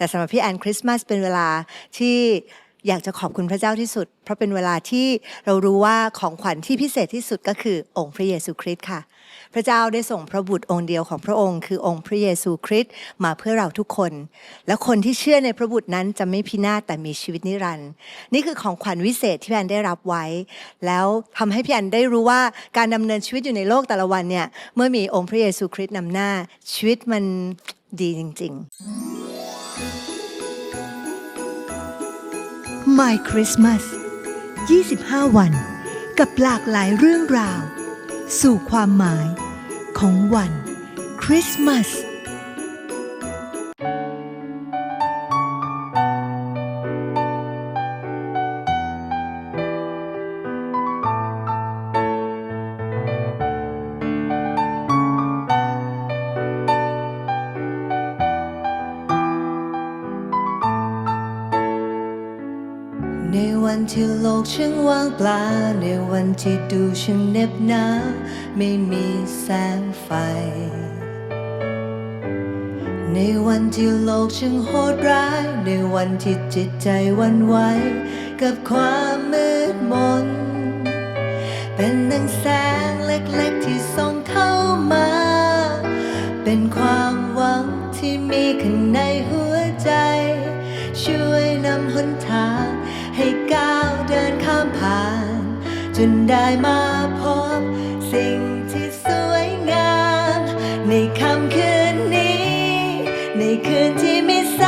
แต่สำหรับพี่แอนคริสต์มาสเป็นเวลาที่อยากจะขอบคุณพระเจ้าที่สุด เพราะเป็นเวลาที่เรารู้ว่าของขวัญที่พิเศษที่สุดก็คือองค์พระเยซูคริสต์ค่ะ พระเจ้าได้ส่งพระบุตรองค์เดียวของพระองค์ คือองค์พระเยซูคริสต์มาเพื่อเราทุกคน และคนที่เชื่อในพระบุตรนั้นจะไม่พินาศแต่มีชีวิตนิรันดร์นี่คือของขวัญวิเศษที่พี่แอนได้รับไว้ แล้วทำให้พี่แอนได้รู้ว่าการดำเนินชีวิตอยู่ในโลกแต่ละวันเนี่ยเมื่อมีองค์พระเยซูคริสต์นำหน้าชีวิตมันดีจริง ๆ My Christmas 25 วัน กับหลากหลายเรื่องราว สู่ความหมายของวันคริสต์มาส ที่โลกช่างว่างเปล่าในวันที่ดูช่างเน็บหนาวไม่มีแสงไฟ ในวันที่โลกช่างโหดร้าย ในวันที่จิตใจวันไหวกับความมืดมน เป็นดังแสงเล็กๆที่ส่องเข้ามา เป็นความหวังที่มีข้างในหัวใจ ช่วยนำหนทางให้ก้าว จนได้มาพบสิ่งที่สวยงาม ในค่ำคืนนี้ ในคืนที่มีแส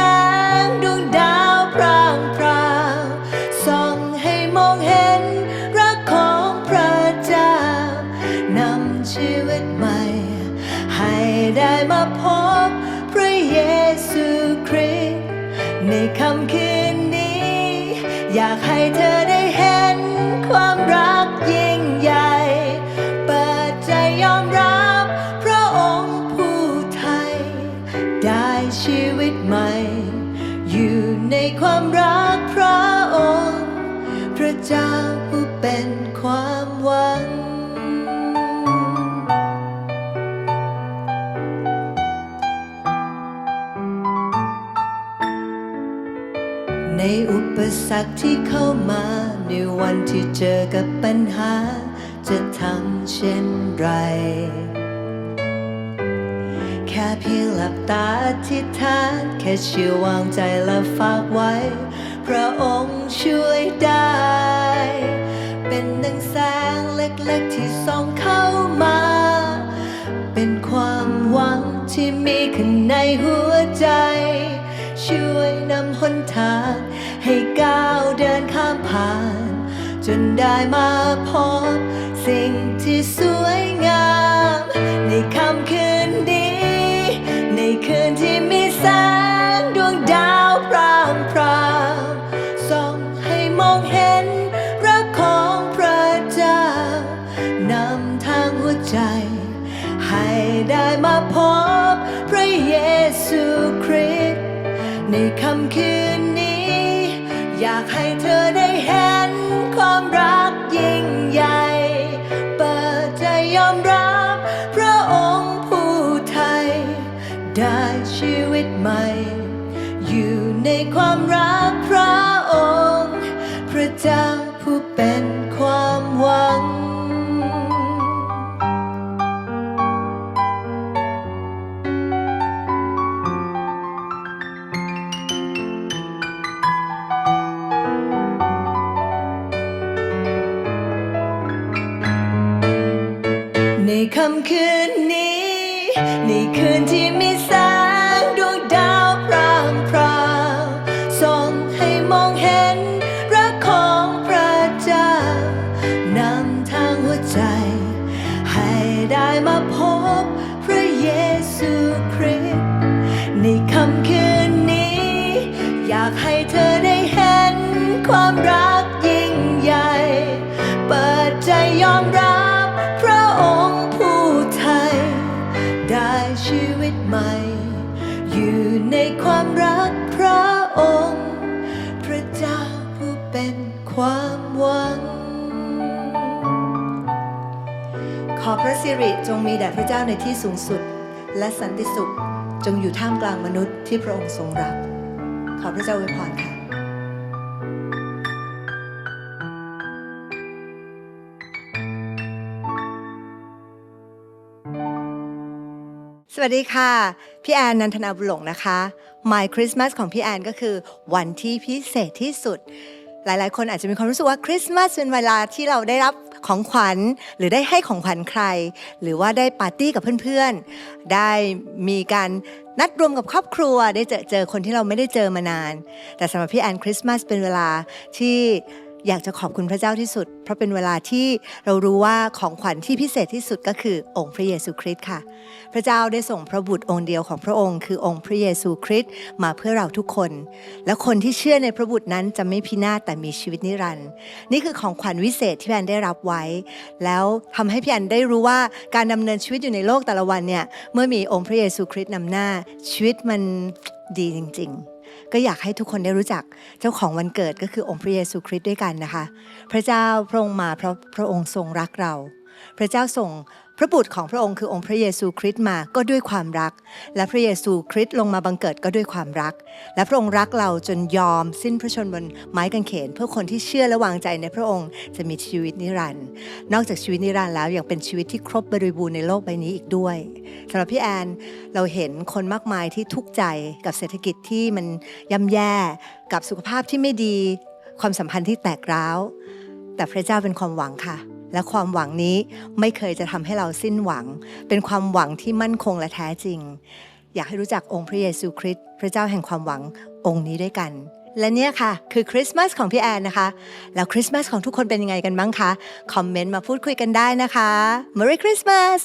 งดวงดาวพร่างพราวส่องให้มองเห็นรักของพระเจ้านำชีวิตใหม่ ให้ได้มาพบพระเยซูคริสต์ในค่ำคืนนี้ อยากให้เธอ ได้ชีวิตใหม่ อยู่ในความรักพระองค์ พระเจ้าผู้เป็นความหวัง ในอุปสรรคที่เข้ามา ในวันที่เจอกับปัญหา จะทำเช่นไร ค่เพียงหลับตาอธิษฐานแค่เชื่อวางใจและฝากไว้ พระองค์ช่วยได้ เป็นดังแสงเล็กๆที่ส่องเข้ามา เป็นความหวังที่มีข้างในหัวใจ ช่วยนำหนทางให้ก้าวเดินข้ามผ่าน จนได้มาพบสิ่งที่สวยงาม ในคำคืน ใจ ให้ได้มาพบพระเยซูคริสต์ในค่ำคืนนี้ อยากให้เธอได้เห็นความรักยิ่งใหญ่ เปิดใจยอมรับพระองค์ผู้ไทย ได้ชีวิตใหม่ อยู่ในความรักำคืนนี้ ในคืนที่มีแส ขอพระสิริจงมีแด่พระเจ้าในที่สูงสุด และสันติสุขจงอยู่ท่ามกลางมนุษย์ที่พระองค์ทรงรัก ขอพระเจ้าอวยพรค่ะสวัสดีค่ะ พี่แอนนันทนาบุหลงนะคะ My Christmas ของพี่แอนก็คือวันที่พิเศษที่สุด หลายๆ คนอาจจะมีความรู้สึกว่าคริสต์มาสเป็นเวลาที่เราได้รับ ของขวัญหรือได้ให้ของขวัญใคร หรือว่าได้ปาร์ตี้กับเพื่อนๆ ได้มีการนัดรวมกับครอบครัวได้เจอเจอคนที่เราไม่ได้เจอมานาน แต่สำหรับพี่แอนคริสต์มาสเป็นเวลาที่ อยากจะขอบคุณพระเจ้าที่สุด เพราะเป็นเวลาที่เรารู้ว่าของขวัญที่พิเศษที่สุดก็คือองค์พระเยซูคริสต์ค่ะ พระเจ้าได้ส่งพระบุตรองค์เดียวของพระองค์ คือองค์พระเยซูคริสต์มาเพื่อเราทุกคน และคนที่เชื่อในพระบุตรนั้นจะไม่พินาศแต่มีชีวิตนิรันดร์นี่คือของขวัญวิเศษที่พี่แอนได้รับไว้ แล้วทำให้พี่แอนได้รู้ว่าการดำเนินชีวิตอยู่ในโลกแต่ละวันเนี่ยเมื่อมีองค์พระเยซูคริสต์นำหน้าชีวิตมันดีจริง ๆ ก็อยากให้ทุกคนได้รู้จักเจ้าของวันเกิดก็คือองค์พระเยซูคริสต์ด้วยกันนะคะ พระเจ้าพระองค์มาเพราะพระองค์ทรงรักเรา พระเจ้าส่งพระบุตรของพระองค์คือองค์พระเยซูคริสต์มาก็ด้วยความรัก และพระเยซูคริสต์ลงมาบังเกิดก็ด้วยความรัก และพระองค์รักเราจนยอมสิ้นพระชนม์บนไม้กางเขน เพื่อคนที่เชื่อและวางใจในพระองค์จะมีชีวิตนิรันดร์นอกจากชีวิตนิรันดร์แล้วยังเป็นชีวิตที่ครบบริบูรณ์ในโลกใบนี้อีกด้วยสำหรับพี่แอนเราเห็นคนมากมายที่ทุกข์ใจกับเศรษฐกิจที่มันย่ำแย่กับสุขภาพที่ไม่ดี ความสัมพันธ์ที่แตกร้าว แต่พระเจ้าเป็นความหวังค่ะ และความหวังนี้ไม่เคยจะทำให้เราสิ้นหวัง เป็นความหวังที่มั่นคงและแท้จริง อยากให้รู้จักองค์พระเยซูคริสต์พระเจ้าแห่งความหวังองค์นี้ด้วยกันและเนี่ยค่ะคือคริสต์มาสของพี่แอนนะคะ แล้วคริสต์มาสของทุกคนเป็นยังไงกันบ้างคะ คอมเมนต์มาพูดคุยกันได้นะคะ Merry Christmas